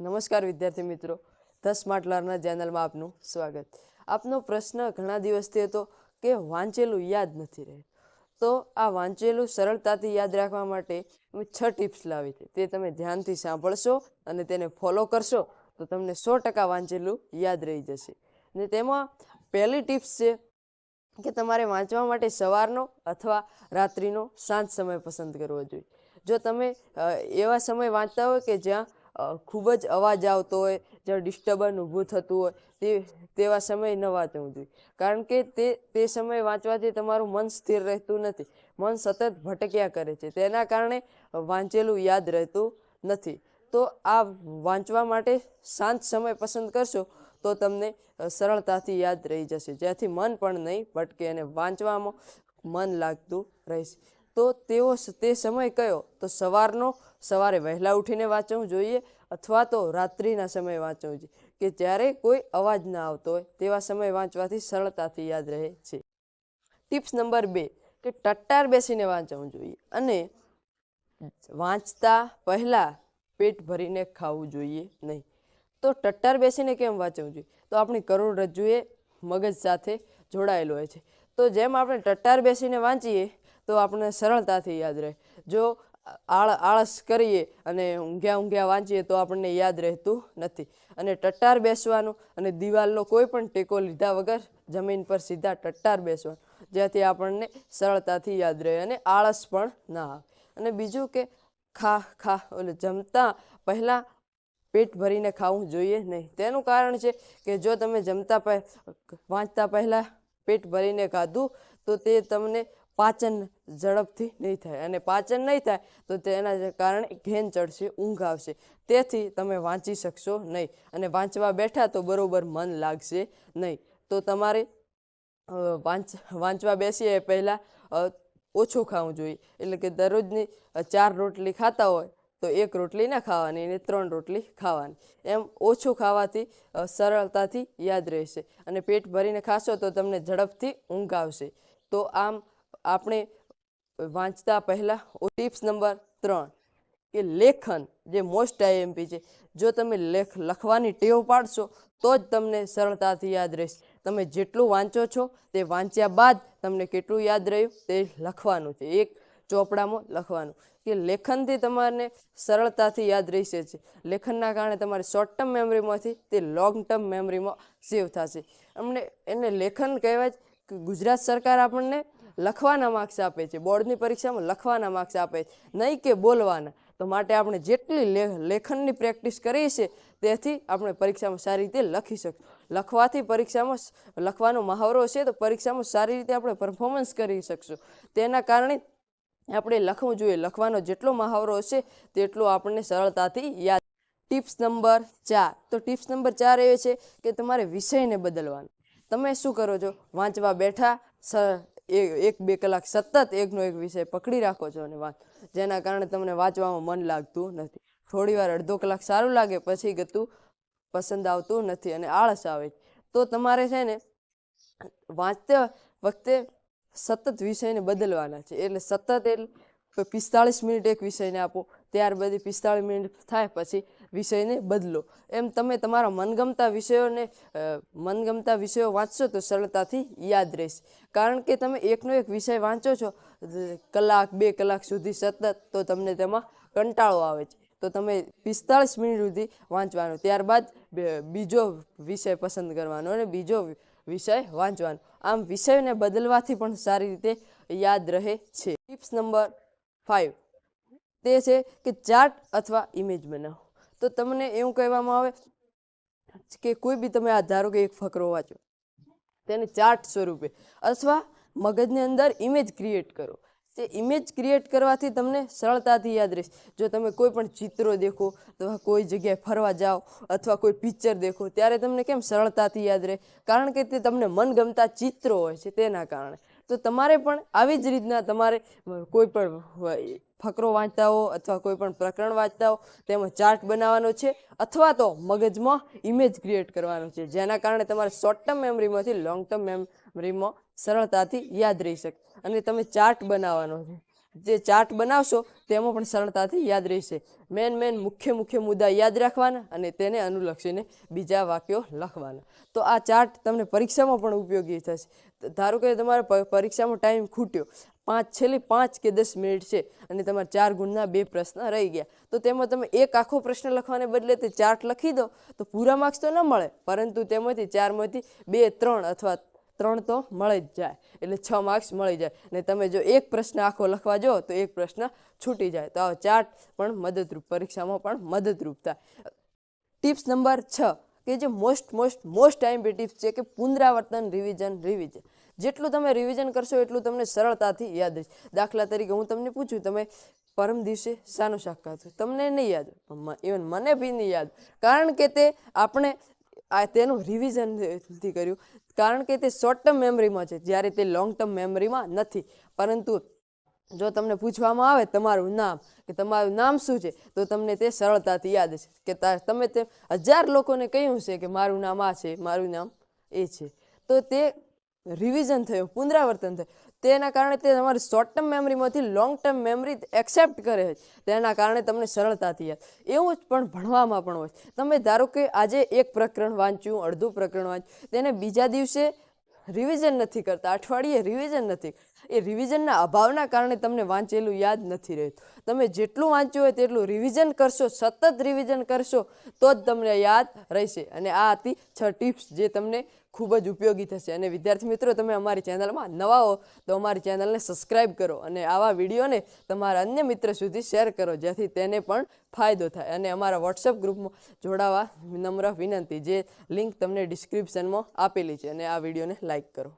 નમસ્કાર વિદ્યાર્થી મિત્રો. ધ સ્માર્ટ લર્નર ચેનલમાં આપનું સ્વાગત. આપનો પ્રશ્ન ઘણા દિવસથી હતો કે વાંચેલું યાદ નથી રહે. તો આ વાંચેલું સરળતાથી યાદ રાખવા માટે અમે છ ટિપ્સ લાવી છે. તે તમે ધ્યાનથી સાંભળશો અને તેને ફોલો કરશો તો તમને સો ટકા વાંચેલું યાદ રહી જશે. ને તેમાં પહેલી ટિપ્સ છે કે તમારે વાંચવા માટે સવારનો અથવા રાત્રિનો સાંજ સમય પસંદ કરવો જોઈએ. જો તમે એવા સમય વાંચતા હોય કે જ્યાં ખૂબ જ અવાજ આવતો હોય, જ્યાં ડિસ્ટર્બન્સ ઊભું થતું હોય, તે, તેવા સમય ન વાંચવું જોઈએ. કારણ કે તે તે સમય વાંચવાથી તમારું મન સ્થિર રહેતું નથી. મન સતત ભટક્યા કરે છે. તેના કારણે વાંચેલું યાદ રહેતું નથી. તો આ વાંચવા માટે શાંત સમય પસંદ કરશો, તો તમને સરળતાથી યાદ રહી જશે. જેથી મન પણ નહીં ભટકે અને વાંચવામાં મન લાગતું રહેશે. તો તેઓ તે સમય કયો? તો સવારનો, સવારે વહેલા ઉઠીને વાંચવું જોઈએ અથવા તો રાત્રિના સમયે વાંચવું જોઈએ. કે જ્યારે કોઈ અવાજ ના આવતો હોય તેવા સમય વાંચવાથી સરળતાથી યાદ રહે છે. ટિપ્સ નંબર બે. કે ટટ્ટાર બેસીને વાંચવું જોઈએ અને વાંચતા પહેલાં પેટ ભરીને ખાવું જોઈએ નહીં. તો ટટ્ટાર બેસીને કેમ વાંચવું જોઈએ? તો આપણી કરોડરજ્જુએ મગજ સાથે જોડાયેલું હોય છે. તો જેમ આપણે ટટ્ટાર બેસીને વાંચીએ તો આપણને સરળતાથી યાદ રહે. જો આળ, આળસ કરીએ અને ઊંઘ્યા ઊંઘ્યા વાંચીએ તો આપણને યાદ રહેતું નથી. અને ટટ્ટાર બેસવાનું અને દિવાલનો કોઈ પણ ટેકો લીધા વગર જમીન પર સીધા ટટ્ટાર બેસવાનું જેથી આપણને સરળતાથી યાદ રહે અને આળસ પણ ના આવે. અને બીજું કે ખા ખા, ઓલે જમતા પહેલાં પેટ ભરીને ખાવું જોઈએ નહીં. તેનું કારણ છે કે જો તમે જમતા વાંચતા પહેલાં પેટ ભરીને ખાધું, તો તે તમને પાચન ઝડપથી નહીં થાય અને પાચન નહીં થાય, તો તેના કારણે ઘેન ચડશે, ઊંઘ આવશે. તેથી તમે વાંચી શકશો નહીં અને વાંચવા બેઠા તો બરોબર મન લાગશે નહીં. તો તમારે વાંચ, વાંચવા બેસીએ પહેલાં ઓછું ખાવું જોઈએ. એટલે કે દરરોજની ચાર રોટલી ખાતા હોય, તો એક રોટલી ના ખાવાની અને ત્રણ રોટલી ખાવાની. એમ ઓછું ખાવાથી સરળતાથી યાદ રહેશે અને પેટ ભરીને ખાશો તો તમને ઝડપથી ઊંઘ આવશે. તો આમ આપણે વાંચતા પહેલાં ટિપ્સ નંબર ત્રણ કે લેખન જે મોસ્ટ આઈએમપી છે, જો તમે લેખ લખવાની ટેવ પાડશો, તો જ તમને સરળતાથી યાદ રહેશે. તમે જેટલું વાંચો છો તે વાંચ્યા બાદ તમને કેટલું યાદ રહ્યું તે લખવાનું છે. એક ચોપડામાં લખવાનું કે લેખનથી તમારને સરળતાથી યાદ રહેશે છે લેખનના કારણે તમારે શોર્ટ ટર્મ મેમરીમાંથી તે લોંગ ટર્મ મેમરીમાં સેવ થશે. અમને એને લેખન કહેવાય કે ગુજરાત સરકાર આપણને લખવાના માર્ક્સ આપે છે. બોર્ડની પરીક્ષામાં લખવાના માર્ક્સ આપે છે. નહીં કે બોલવાના. તો માટે આપણે જેટલી લેખનની પ્રેક્ટિસ કરીએ છીએ, તેથી આપણે પરીક્ષામાં સારી રીતે લખી શકશું. લખવાથી પરીક્ષામાં લખવાનો મહાવરો છે, તો પરીક્ષામાં સારી રીતે આપણે પરફોર્મન્સ કરી શકશું. તેના કારણે આપણે લખવું જોઈએ. લખવાનો જેટલો મહાવરો હશે તેટલો આપણને સરળતાથી યાદ ટિપ્સ નંબર ચાર. તો ટિપ્સ નંબર ચાર એ છે કે તમારે વિષયને બદલવાનો. તમે શું કરો છો? વાંચવા બેઠા, સ એક બે કલાક સતત એકનો એક વિષય પકડી રાખો છો અને વાત. જેના કારણે તમને વાંચવામાં મન લાગતું નથી. થોડી વાર અડધો કલાક સારું લાગે, પછી ગતું પસંદ આવતું નથી અને આળસ આવે તો તમારે છે ને વાંચતા વખતે સતત વિષયને બદલવાના છે. એટલે સતત એટલે પિસ્તાળીસ મિનિટ એક વિષયને આપો ત્યારબાદ પિસ્તાળીસ મિનિટ થાય પછી વિષયને બદલો. એમ તમે તમારા મનગમતા વિષયોને મનગમતા વિષયો વાંચશો તો સરળતાથી યાદ રહેશે. કારણ કે તમે એકનો એક વિષય વાંચો છો કલાક, બે કલાક સુધી સતત તો તમને તેમાં કંટાળો આવે છે. તો તમે પિસ્તાળીસ મિનિટ સુધી વાંચવાનો, ત્યારબાદ બીજો વિષય પસંદ કરવાનો અને બીજો વિષય વાંચવાનો. આમ વિષયને બદલવાથી પણ સારી રીતે યાદ રહે છે. ટિપ્સ નંબર ફાઇવ તે છે કે ચાર્ટ અથવા ઇમેજ બનાવો. તો તમને એવું કહેવામાં આવે કે કોઈ બી તમે આ ધારો કે એક ફકરો વાંચો, તેને ચાર્ટ સ્વરૂપે અથવા મગજની અંદર ઇમેજ ક્રિએટ કરો. તે ઇમેજ ક્રિએટ કરવાથી તમને સરળતાથી યાદ રહેશે. જો તમે કોઈ પણ ચિત્રો દેખો, અથવા કોઈ જગ્યાએ ફરવા જાઓ, અથવા કોઈ પિક્ચર દેખો, ત્યારે તમને કેમ સરળતાથી યાદ રહે? કારણ કે તે તમને મનગમતા ચિત્રો હોય છે, તેના કારણે. તો તમારે પણ આવી જ રીતના તમારે કોઈ પણ ફકરો વાંચતા હો અથવા કોઈ પણ પ્રકરણ વાંચતા હો તેમાં ચાર્ટ બનાવવાનો છે અથવા તો મગજમાં ઇમેજ ક્રિએટ કરવાનો છે. જેના કારણે તમારે શોર્ટ ટર્મ મેમરીમાંથી લોંગ ટર્મ મેમરીમાં સરળતાથી યાદ રહી શકે. અને તમે ચાર્ટ બનાવવાનો છે. જે ચાર્ટ બનાવશો, તેમાં પણ સરળતાથી યાદ રહેશે. મેન મેન મુખ્ય મુખ્ય મુદ્દા યાદ રાખવાના અને તેને અનુલક્ષીને બીજા વાક્યો લખવાના. તો આ ચાર્ટ તમને પરીક્ષામાં પણ ઉપયોગી થશે. ધારો કે તમારે પરીક્ષામાં ટાઈમ ખૂટ્યો. પાંચ, છેલ્લી પાંચ કે દસ મિનિટ છે અને તમારા ચાર ગુણના બે પ્રશ્ન રહી ગયા. તો તેમાં તમે એક આખો પ્રશ્ન લખવાને બદલે તે ચાર્ટ લખી દો. તો પૂરા માર્ક્સ તો ન મળે, પરંતુ તેમાંથી ચારમાંથી બે, ત્રણ અથવા ત્રણ તો મળી જ જાય. એટલે છ માર્ક્સ મળી જાય. અને તમે જો એક પ્રશ્ન આખો લખવા જો તો એક પ્રશ્ન છૂટી જાય. તો આ ચાર્ટ પણ મદદરૂપ, પરીક્ષામાં પણ મદદરૂપ થાય. ટિપ્સ નંબર છ. કે જે most most most time tips છે કે પુનરાવર્તન રિવિઝન રિવિઝન જેટલું તમે રિવિઝન કરશો એટલું તમને સરળતાથી યાદ રહેશે. દાખલા તરીકે હું તમને પૂછું, તમે પરમ દિવસે શાનું શાક ખાધું? તમને નહીં યાદ ઇવન મને બી નહીં યાદ કારણ કે તે આપણે આ તેનું રિવિઝન કર્યું. કારણ કે તે શોર્ટ ટર્મ મેમરીમાં છે. જ્યારે તે લોંગ ટર્મ મેમરીમાં નથી. પરંતુ જો તમને પૂછવામાં આવે તમારું નામ, કે તમારું નામ શું છે, તો તમને તે સરળતાથી યાદ છે કે તમે તે હજાર લોકોને કહ્યું છે કે મારું નામ આ છે, મારું નામ એ છે. તો તે રિવિઝન થયું, પુનરાવર્તન થયું. તેના કારણે તે તમારી શોર્ટ ટર્મ મેમરીમાંથી લોંગ ટર્મ મેમરી એક્સેપ્ટ કરે છે. તેના કારણે તમને સરળતાથી યાદ. એવું જ પણ ભણવામાં પણ હોય. તમે ધારો કે આજે એક પ્રકરણ વાંચ્યું, અડધું પ્રકરણ વાંચ્યું, તેને બીજા દિવસે રિવિઝન નથી કરતા, અઠવાડિયે રિવિઝન નથી એ રિવિઝનના અભાવના કારણે તમને વાંચેલું યાદ નથી રહેતું. તમે જેટલું વાંચ્યું હોય તેટલું રિવિઝન કરશો, સતત રિવિઝન કરશો, તો જ તમને યાદ રહેશે. અને આ હતી છ ટિપ્સ જે તમને ખૂબ જ ઉપયોગી થશે. અને વિદ્યાર્થી મિત્રો, તમે અમારી ચેનલમાં નવા હો, તો અમારી ચેનલને સબસ્ક્રાઈબ કરો અને આવા વિડીયોને તમારા અન્ય મિત્ર સુધી શેર કરો, જેથી તેને પણ ફાયદો થાય. અને અમારા વોટ્સઅપ ગ્રુપમાં જોડાવા નમ્ર વિનંતી, જે લિંક તમને ડિસ્ક્રિપ્શનમાં આપેલી છે. અને આ વિડીયોને લાઈક કરો.